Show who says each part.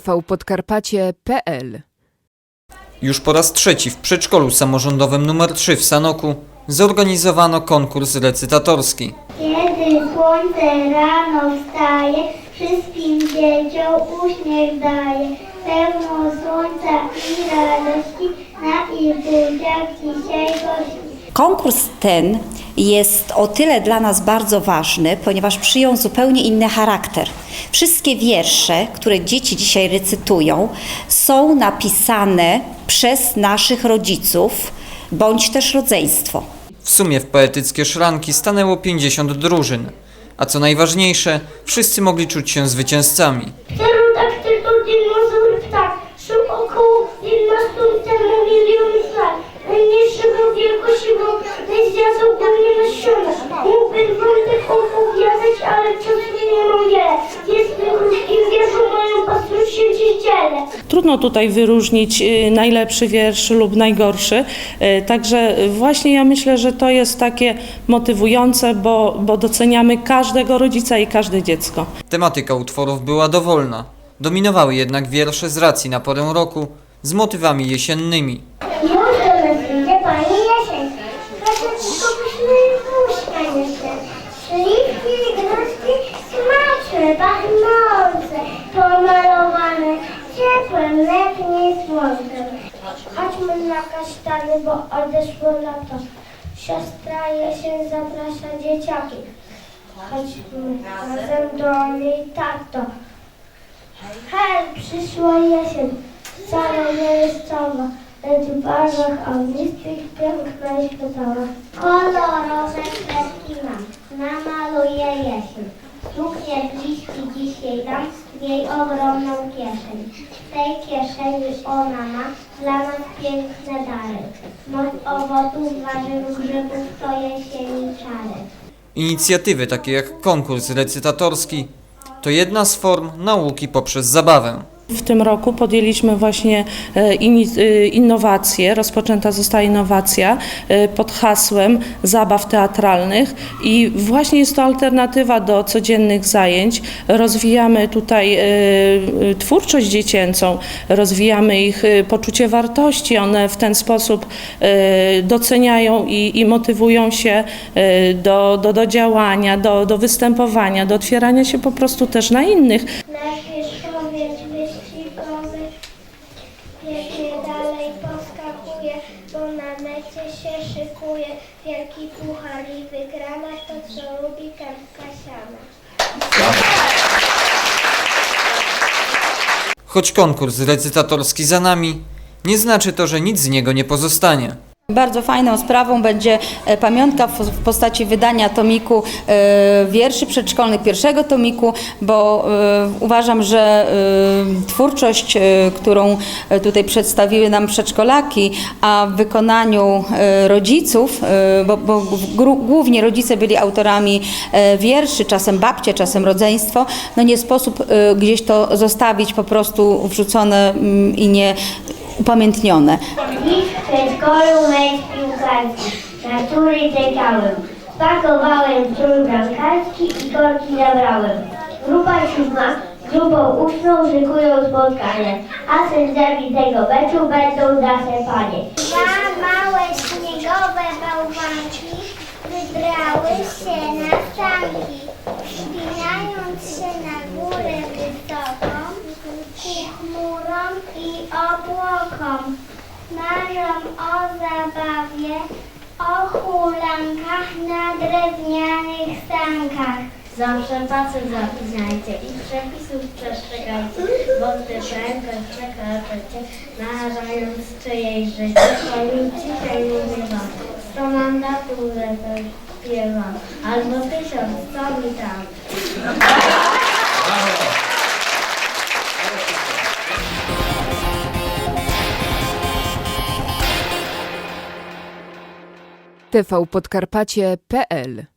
Speaker 1: tvpodkarpacie.pl
Speaker 2: Już po raz trzeci w przedszkolu samorządowym nr 3 w Sanoku zorganizowano konkurs recytatorski.
Speaker 3: Kiedy słońce rano wstaje, wszystkim dzieciom uśmiech daje. Pełno słońca i radości na ich buziach dzisiaj gości.
Speaker 4: Konkurs ten jest o tyle dla nas bardzo ważny, ponieważ przyjął zupełnie inny charakter. Wszystkie wiersze, które dzieci dzisiaj recytują, są napisane przez naszych rodziców bądź też rodzeństwo.
Speaker 2: W sumie w poetyckie szranki stanęło 50 drużyn, a co najważniejsze, wszyscy mogli czuć się zwycięzcami.
Speaker 5: Trudno tutaj wyróżnić y, najlepszy wiersz lub najgorszy. Y, Także właśnie ja myślę, że to jest takie motywujące, bo, bo doceniamy każdego rodzica i każde dziecko.
Speaker 2: Tematyka utworów była dowolna. Dominowały jednak wiersze z racji na porę roku z motywami jesiennymi.
Speaker 3: Chodźmy na kasztany, bo odeszło lato. Siostra jesień zaprasza dzieciaki. Chodźmy razem do niej, tato. Hej, przyszła jesień, cała, lecz w barzach ognistych piękna i światowa. Kolorowe kredki mam, namaluję jesień. Suknię bliski dzisiaj dam w jej ogromną kieszeń. W tej kieszeni ona ma dla nas piękne dary. Moc owoców, warzyw, grzybów to jesieni czary.
Speaker 2: Inicjatywy takie jak konkurs recytatorski to jedna z form nauki poprzez zabawę.
Speaker 5: W tym roku podjęliśmy właśnie e, e, innowację, rozpoczęta została innowacja e, pod hasłem zabaw teatralnych i właśnie jest to alternatywa do codziennych zajęć. Rozwijamy tutaj twórczość dziecięcą, rozwijamy ich poczucie wartości, one w ten sposób doceniają i, i motywują się do, do, do działania, do, do występowania, do otwierania się po prostu też na innych.
Speaker 3: Wierzchowiec wyścigowy biegnie dalej, poskakuje, bo na mecie się szykuje. Wielki puchar i wygrana to, co lubi kępka siana.
Speaker 2: Choć konkurs recytatorski za nami, nie znaczy to, że nic z niego nie pozostanie.
Speaker 6: Bardzo fajną sprawą będzie e, pamiątka w postaci wydania tomiku e, wierszy przedszkolnych, pierwszego tomiku, bo e, uważam, że twórczość, którą tutaj przedstawiły nam przedszkolaki, a w wykonaniu rodziców, bo, bo głównie rodzice byli autorami wierszy, czasem babcie, czasem rodzeństwo, no nie sposób gdzieś to zostawić po prostu wrzucone mm, i nie upamiętnione.
Speaker 3: Dziś w przedszkolu mecz piłkarski, na który czekałem. Spakowałem strój bramkarski i korki zabrałem. Grupa siódma, z grupą uczniów szykują spotkanie, a sędziami tego meczu będą nasze panie. Dwa małe śniegowe bałwanki wybrały się na sanki, wspinając się na ku chmurom i obłokom. Marzą o zabawie, o hulankach na drewnianych sankach. Zawsze pasy zapisajcie i przepisów przestrzegajcie, bo gdy prędkość przekroczycie, narażając czyjeś życie, dzisiaj mówię wam, sto mandatów, że to śpiewam, albo tysiąc, co mi tam.
Speaker 1: tvpodkarpacie.pl